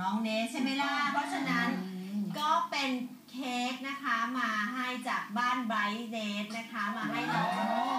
น้องเนสใช่ไหมล่ะ เพราะฉะนั้นก็เป็นเค้กนะคะมาให้จากบ้านไบรท์เนสนะคะมาให้น้อง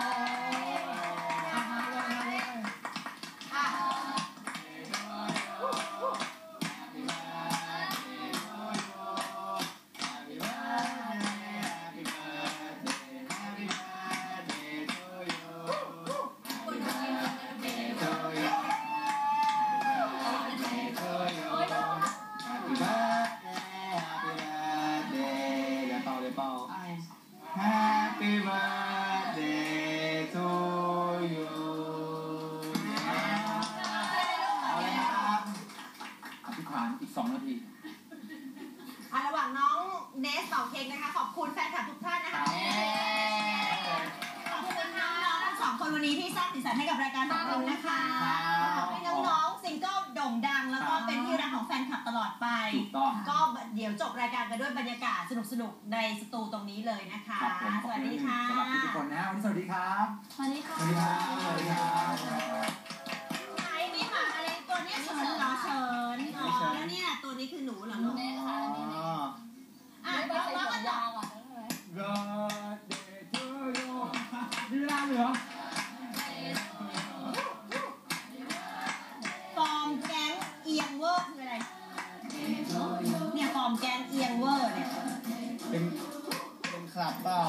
Happy birthday to you เอาเลยครับอธิษฐานอีกสองนาที อะระหว่างน้องเนสเป่าเค้กนะคะ ขอบคุณแฟนคลับทุกท่านนะคะ ขอบคุณน้องๆทั้งสองคนวันนี้ที่สร้างสีสันให้กับรายการของเรานะคะ ถูกต้องก็เดี๋ยวจบรายการกันด้วยบรรยากาศสนุกๆในสตูตรงนี้เลยนะคะ สวัสดีค่ะสำหรับทุกคนนะวันนี้สวัสดีครับ สวัสดีค่ะ สวัสดีครัสวัสดีครัไหนนี่ค่ะอะไรตัวเนี้เฉินเหรอเฉินอ๋อแล้วเนี่ยตัวนี้คือหนูเหรอลูกแม่ค่ะนี่อะแล้วก็ยาวอะ God day to you มีเวลาเหรอ อมแกนเอียงเวอร์เนี่ย เป็น เป็นคลับเปล่า